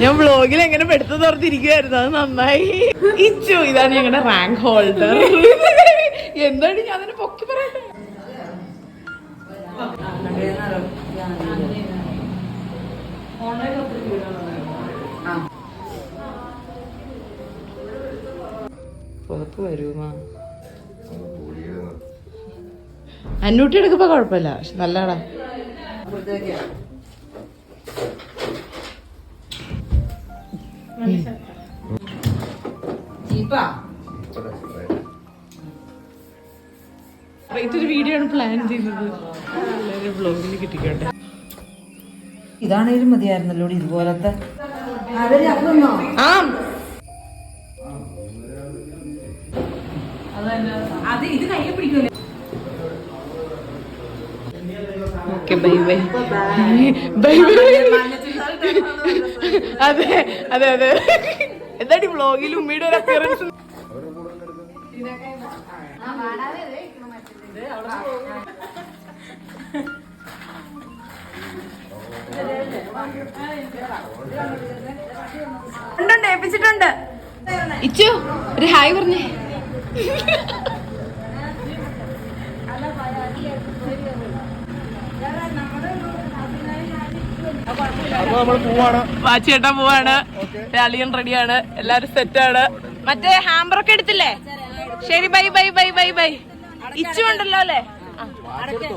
ഞാൻ വ്ളോഗിൽ എങ്ങനെ പെടുത്തു തുറത്തിരിക്കുവായിരുന്നു അത് നന്നായി. ഇച്ചു ഇതാണ് ഞങ്ങളുടെ റാങ്ക് ഹോൾഡർ എന്താണ് ഞാൻ അതിനെ പൊക്കി പറയട്ടെ? അന്നൂട്ടി എടുക്കപ്പോ കുഴപ്പമില്ല. പക്ഷെ നല്ലതാടാ. ഇതൊരു വീഡിയോ ആണ് പ്ലാൻ എല്ലാവരും ബ്ലോഗിൽ കിട്ടിക്കോട്ടെ. ഇതാണേലും മതിയായിരുന്നല്ലോ ഇതുപോലത്തെ. ആ. അത് ഇത് കയ്യിൽ പിടിക്കൂല okay bye bye bye bye അതെ അതെ അതെ. എന്താടി വ്ളോഗിൽ ഉമ്മയുടെ ഒരു അപ്പിയറൻസ് ഉണ്ട് ഏൽപ്പിച്ചിട്ടുണ്ട്. ഇച്ചു ഒരു ഹായ് പറഞ്ഞേ. അപ്പൊ നമ്മൾ പോവാണ്. അളിയൻ റെഡിയാണ്. എല്ലാരും സെറ്റാണ് മറ്റേ ഹാമ്പറൊക്കെ എടുത്തില്ലേ? ശരി bye bye bye bye bye. Ichu ഉണ്ടല്ലോ അല്ലേ? ഇത്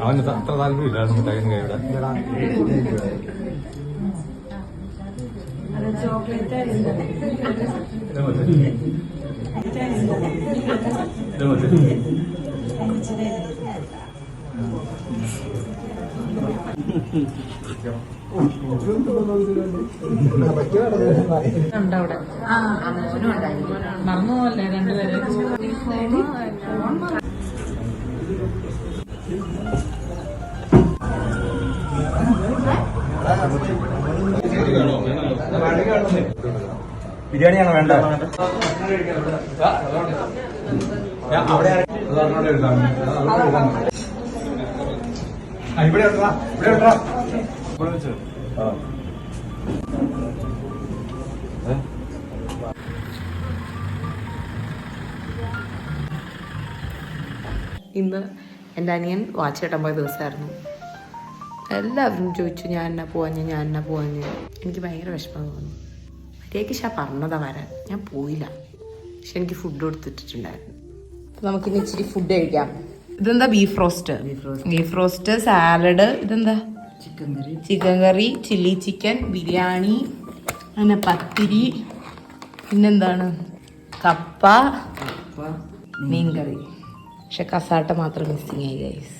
അവന് അത്ര താല്പര്യമില്ലായിരുന്നു മിഠായിന്ന് കൈവിടാൻ മറന്നു പോലെ രണ്ടുപേരും ബിരിയാണിയാണ് വേണ്ട അവിടെ ഇവിടെ ഇവിടെ ഇന്ന് എന്റെ അനിയൻ വാച്ച് കെട്ടാൻ പോയ ദിവസമായിരുന്നു. എല്ലാവരും ചോദിച്ചു ഞാൻ എന്നാ പോവാഞ്ഞ് ഞാൻ എന്നാ പോവാഞ്ഞ്? എനിക്ക് ഭയങ്കര വിഷമം തോന്നി. മര്യാദയ്ക്ക് ഷാ പറഞ്ഞതാ വരാൻ. ഞാൻ പോയില്ല. പക്ഷെ എനിക്ക് ഫുഡ് കൊടുത്തിട്ടുണ്ടായിരുന്നു നമുക്കിനി ഇച്ചിരി ഫുഡ് കഴിക്കാം. ഇതെന്താ beef roast beef roast salad ഇതെന്താ? Chicken curry chicken curry chilli chicken biryani അങ്ങനെ പത്തിരി പിന്നെന്താണ്? കപ്പ കപ്പ മീൻ കറി. പക്ഷെ കസാട്ട മാത്രം മിസ്സിങ് ആയി ഗൈസ്